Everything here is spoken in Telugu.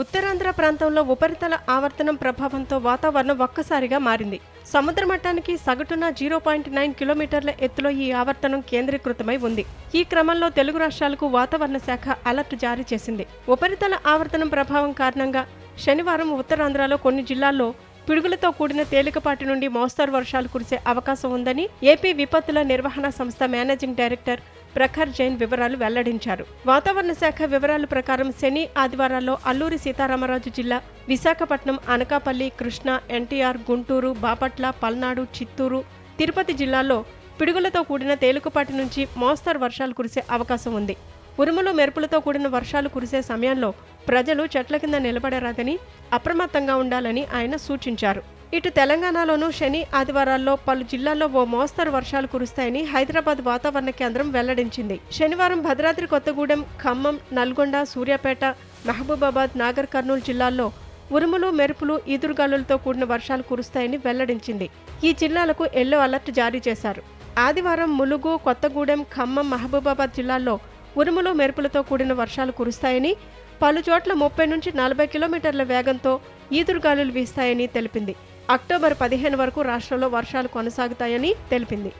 ఉత్తరాంధ్ర ప్రాంతంలో ఉపరితల ఆవర్తనం ప్రభావంతో వాతావరణం ఒక్కసారిగా మారింది. సముద్ర మట్టానికి సగటున జీరో పాయింట్ నైన్ కిలోమీటర్ల ఎత్తులో ఈ ఆవర్తనం కేంద్రీకృతమై ఉంది. ఈ క్రమంలో తెలుగు రాష్ట్రాలకు వాతావరణ శాఖ అలర్ట్ జారీ చేసింది. ఉపరితల ఆవర్తనం ప్రభావం కారణంగా శనివారం ఉత్తరాంధ్రలో కొన్ని జిల్లాల్లో పిడుగులతో కూడిన తేలికపాటి నుండి మోస్తరు వర్షాలు కురిసే అవకాశం ఉందని ఏపీ విపత్తుల నిర్వహణ సంస్థ మేనేజింగ్ డైరెక్టర్ ప్రఖర్ జైన్ వివరాలు వెల్లడించారు. వాతావరణ శాఖ వివరాల ప్రకారం శని ఆదివారాల్లో అల్లూరి సీతారామరాజు జిల్లా విశాఖపట్నం అనకాపల్లి కృష్ణా ఎన్టీఆర్ గుంటూరు బాపట్ల పల్నాడు చిత్తూరు తిరుపతి జిల్లాల్లో పిడుగులతో కూడిన తేలికపాటి నుంచి మోస్తరు వర్షాలు కురిసే అవకాశం ఉంది. ఉరుములు మెరుపులతో కూడిన వర్షాలు కురిసే సమయంలో ప్రజలు చెట్ల కింద నిలబడరాదని అప్రమత్తంగా ఉండాలని ఆయన సూచించారు. ఇటు తెలంగాణలోనూ శని ఆదివారాల్లో పలు జిల్లాల్లో ఓ మోస్తరు వర్షాలు కురుస్తాయని హైదరాబాద్ వాతావరణ కేంద్రం వెల్లడించింది. శనివారం భద్రాద్రి కొత్తగూడెం ఖమ్మం నల్గొండ సూర్యాపేట మహబూబాబాద్ నాగర్ కర్నూలు జిల్లాల్లో ఉరుములు మెరుపులు ఈదురుగాలులతో కూడిన వర్షాలు కురుస్తాయని వెల్లడించింది. ఈ జిల్లాలకు ఎల్లో అలర్ట్ జారీ చేశారు. ఆదివారం ములుగు కొత్తగూడెం ఖమ్మం మహబూబాబాద్ జిల్లాల్లో ఉరుములు మెరుపులతో కూడిన వర్షాలు కురుస్తాయని పలు చోట్ల ముప్పై నుంచి నలభై కిలోమీటర్ల వేగంతో ఈదురుగాలులు వీస్తాయని తెలిపింది. అక్టోబర్ పదిహేను వరకు రాష్ట్రంలో వర్షాలు కొనసాగుతాయని తెలిపింది.